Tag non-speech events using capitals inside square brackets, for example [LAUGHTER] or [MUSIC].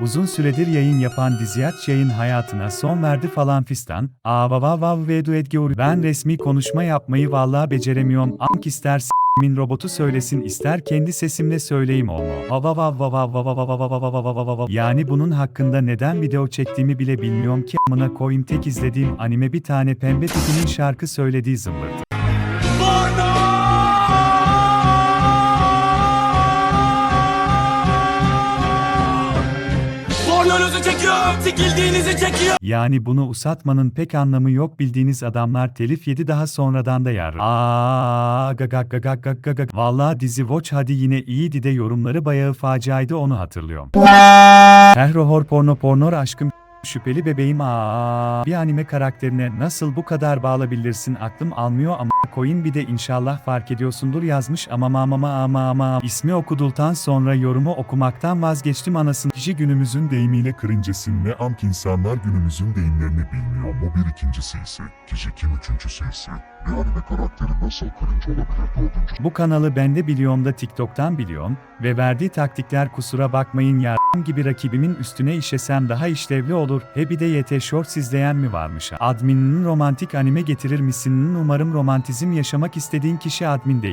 Uzun süredir yayın yapan Diziyat Yayın hayatına son verdi falan fistan. Aa baba vav vedu edgeor. Ben resmi konuşma yapmayı vallahi beceremiyorum. Amk ister Min robotu söylesin ister kendi sesimle söyleyeyim onu. Yani bunun hakkında neden video çektiğimi bile bilmiyorum ki amına koyayım tek izlediğim anime bir tane pembe tipinin şarkı söylediği zımbırtı. Pornonuzu çekiyor, sikildiğinizi çekiyor. Yani bunu usatmanın pek anlamı yok bildiğiniz adamlar telif yedi daha sonradan da yar. Aa gagak gagak gagak gagak. Vallahi dizi Watch hadi yine iyiydi de yorumları bayağı faciaydı onu hatırlıyorum. [LAUGHS] Tehrohor porno pornor aşkım şüpheli bebeğim aa bir anime karakterine nasıl bu kadar bağlabilirsin? Aklım almıyor ama koyun bir de inşallah fark ediyorsundur yazmış ama ama ama ama ama ismi okudultan sonra yorumu okumaktan vazgeçtim anasını. Kişi günümüzün deyimiyle kırıncısın ve amk insanlar günümüzün deyimlerini bilmiyor. Bu bir ikincisi ise, kişi kim üçüncüsü ise, bir anime karakteri nasıl cringe olabilir? Dördüncü. Bu kanalı ben de biliyorum da TikTok'tan biliyorum ve verdiği taktikler kusura bakmayın ya gibi rakibimin üstüne işesem daha işlevli olur. He de YT Shorts izleyen mi varmış? Admininin romantik anime getirir misin? Umarım romantizm yaşamak istediğin kişi admin değil.